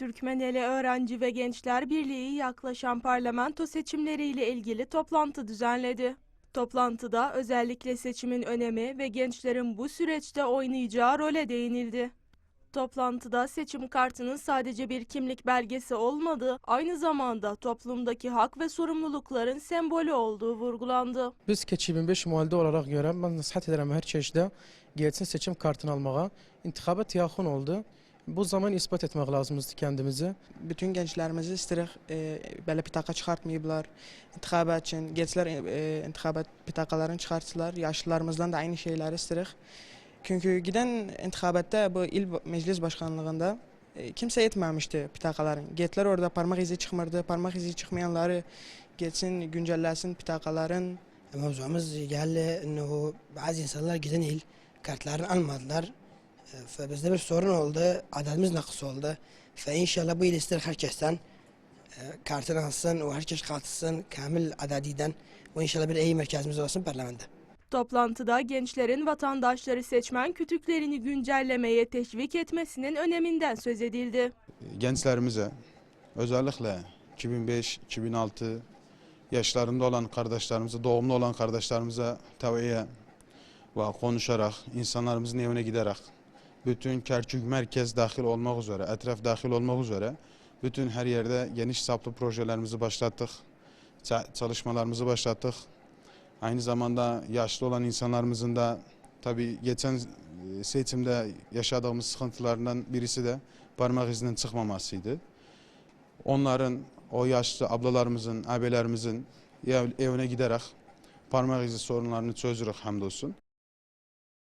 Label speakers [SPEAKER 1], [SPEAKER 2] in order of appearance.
[SPEAKER 1] Türkmeneli Öğrenci ve Gençler Birliği yaklaşan parlamento seçimleriyle ilgili toplantı düzenledi. Toplantıda özellikle seçimin önemi ve gençlerin bu süreçte oynayacağı role değinildi. Toplantıda seçim kartının sadece bir kimlik belgesi olmadığı, aynı zamanda toplumdaki hak ve sorumlulukların sembolü olduğu vurgulandı.
[SPEAKER 2] Biz keçi 2005 muhalde olarak göre ben nasihat ederim her çeşitde gelsin seçim kartını almağa. İntikabat yakın oldu. Bu zaman ispat etmək lazımızdır kəndimizi.
[SPEAKER 3] Bütün gənclərimizi istəyirik e, belə pitaqa çıxartmayıblar. İntixabət üçün gənclər e, e intixabət pitaqalarını çıxartdılar. Yaşlılarımızdan da aynı şeyləri istəyirik. Çünki gedən intixabətdə bu il məclis başkanlığında e, kimsə etməmişdi pitaqaların. Gənclər orada barmaq izi çıxmırdı. Barmaq izi çıxmayanları getsin, güncəlləsin pitaqaların.
[SPEAKER 4] Mövzumuz gəldi, inə bazı insanlar gedən il kartlarını almadılar. Ve bizde bir sorun oldu. Adadımız nakıs oldu. Ve inşallah bu il ister herkesten e, kartını alsın ve herkes katılsın kamil adadiden ve inşallah bir iyi merkezimiz olsun parlamento.
[SPEAKER 1] Toplantıda gençlerin vatandaşları seçmen kütüklerini güncellemeye teşvik etmesinin öneminden söz edildi.
[SPEAKER 5] gençlerimize özellikle 2005-2006 yaşlarında olan kardeşlerimize, doğumlu olan kardeşlerimize tavsiye ve konuşarak, insanlarımızın evine giderek, bütün Kerkük merkez dahil olmak üzere, etraf dahil olmak üzere bütün her yerde geniş saplı projelerimizi başlattık. Ça- Çalışmalarımızı başlattık. Aynı zamanda yaşlı olan insanlarımızın da tabii geçen e, seçimde yaşadığımız sıkıntılarından birisi de parmak izinin çıkmamasıydı. Onların, o yaşlı ablalarımızın, abelerimizin ev- evine giderek parmak izi sorunlarını çözürük hamdolsun.